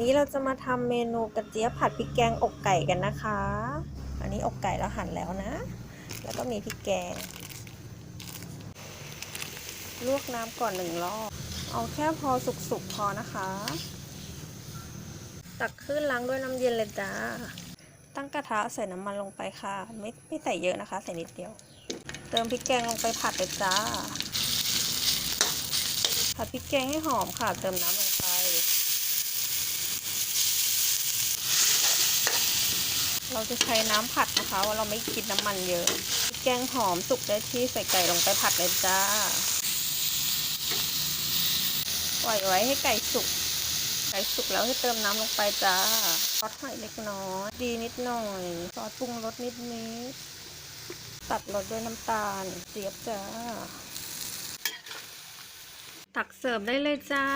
นี้เราจะมาทำเมนูกระเจี๊ยบผัดพริกแกงอกไก่กันนะคะ อันนี้อกไก่แล้วหั่นแล้วนะ แล้วก็มีพริกแกง ลวกน้ำก่อนหนึ่งรอบ เอาแค่พอสุกๆพอนะคะ ตักขึ้นล้างด้วยน้ำเย็นเลยจ้า ตั้งกระทะใส่น้ำมันลงไปค่ะ ไม่ไม่ใส่เยอะนะคะ ใส่นิดเดียว เติมพริกแกงลงไปผัดเลยจ้า ผัดพริกแกงให้หอมค่ะ เติมน้ำลงไป เราจะใช้น้ำผัดนะคะว่าเราไม่กินน้ำมันเยอะ แกงหอมสุกได้ที่ใส่ไก่ลงไปผัดเลยจ้าปล่อยไว้ให้ไก่สุก ไก่สุกแล้วให้เติมน้ำลงไปจ้าซอสหอยเล็กน้อย ดีนิดหน่อยซอสปรุงรสนิดนิดตัดรสด้วยน้ำตาลเสียบจ้า ตักเสิร์ฟได้เลยจ้า